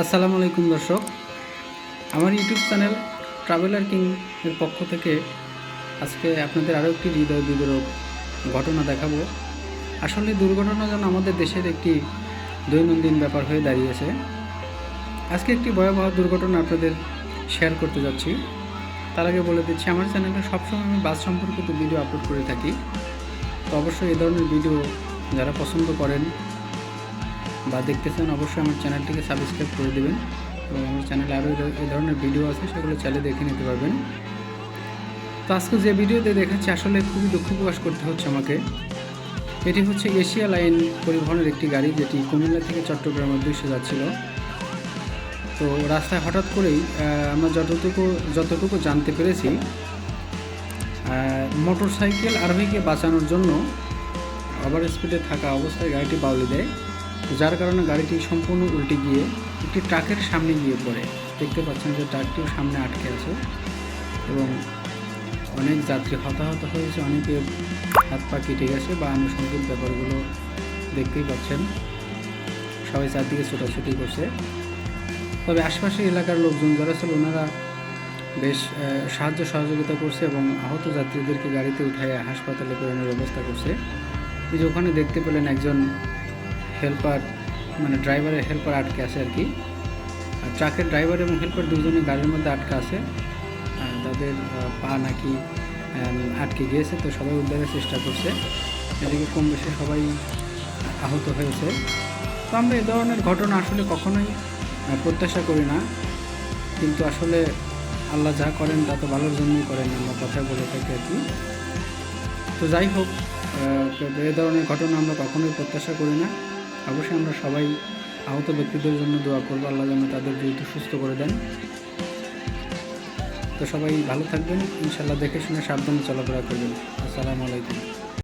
আসসালামু আলাইকুম দর্শক। আমার ইউটিউব চ্যানেল ট্রাভেলার কিং এর পক্ষ থেকে আজকে আপনাদের আরও একটি হৃদয় বিদরক ঘটনা দেখাবো। আসলে দুর্ঘটনা যেন আমাদের দেশের একটি দৈনন্দিন ব্যাপার হয়ে দাঁড়িয়েছে। আজকে একটি ভয়াবহ দুর্ঘটনা আপনাদের শেয়ার করতে যাচ্ছি। তার আগে বলে দিচ্ছি, আমার চ্যানেলে সবসময় আমি বাস সম্পর্কিত ভিডিও আপলোড করে থাকি। তো অবশ্যই এই ধরনের ভিডিও যারা পছন্দ করেন বা দেখতে চান, অবশ্যই আমার চ্যানেলটিকে সাবস্ক্রাইব করে দেবেন। এবং আমার চ্যানেলে আরও এই ধরনের ভিডিও আছে, সেগুলো চালিয়ে দেখে নিতে পারবেন। তো আজকে যে ভিডিওতে দেখাচ্ছি, আসলে খুবই দুঃখ প্রকাশ করতে হচ্ছে আমাকে। এটি হচ্ছে এশিয়া লাইন পরিবহনের একটি গাড়ি, যেটি কুমিল্লা থেকে চট্টগ্রামের উদ্দেশ্যে যাচ্ছিল। তো রাস্তায় হঠাৎ করেই আমরা যতটুকু যতটুকু জানতে পেরেছি মোটর সাইকেল আরোহীকে বাঁচানোর জন্য ওভার স্পিডে থাকা অবস্থায় গাড়িটি বাউলি দেয়। যার কারণে গাড়িটি সম্পূর্ণ উল্টে গিয়ে একটি ট্রাকের সামনে গিয়ে পড়ে। দেখতে পাচ্ছেন যে ট্রাকটিও সামনে আটকে আছে এবং অনেক যাত্রী হতাহত হয়েছে, অনেকে হাত পা কেটে গেছে বা আনুষঙ্গিক ব্যাপারগুলো দেখতেই পাচ্ছেন। সবাই চারদিকে ছোটাছুটি করছে। তবে আশপাশের এলাকার লোকজন যারা ছিল, ওনারা বেশ সাহায্য সহযোগিতা করছে এবং আহত যাত্রীদেরকে গাড়িতে উঠায় হাসপাতালে প্রেরণের ব্যবস্থা করছে। যে ওখানে দেখতে পেলেন একজন হেল্পার মানে ড্রাইভারের হেল্পার আটকে আছে আর কি। আর ট্রাকের ড্রাইভার এবং হেল্পার দুজনে গাড়ির মধ্যে আটকে আছে। তাদের পা নাকি আটকে গিয়েছে, তো সবাই উদ্ধারের চেষ্টা করছে। এদিকে কম বেশি সবাই আহত হয়েছে। তো আমরা এ ধরনের ঘটনা আসলে কখনোই প্রত্যাশা করি না। কিন্তু আসলে আল্লাহ যা করেন, তা তো ভালোর জন্যই করেন, আমরা কথা বলে থাকি আর কি। তো যাই হোক এ ধরনের ঘটনা আমরা কখনোই প্রত্যাশা করি না। অবশ্যই আমরা সবাই আহত ব্যক্তিদের জন্য দোয়া করব। আল্লাহ যেন তাদের দ্রুত সুস্থ করে দেন। তো সবাই ভালো থাকবেন। ইনশাল্লাহ দেখে শুনে সাবধানে চলাফেরা করবেন। আসসালামু আলাইকুম।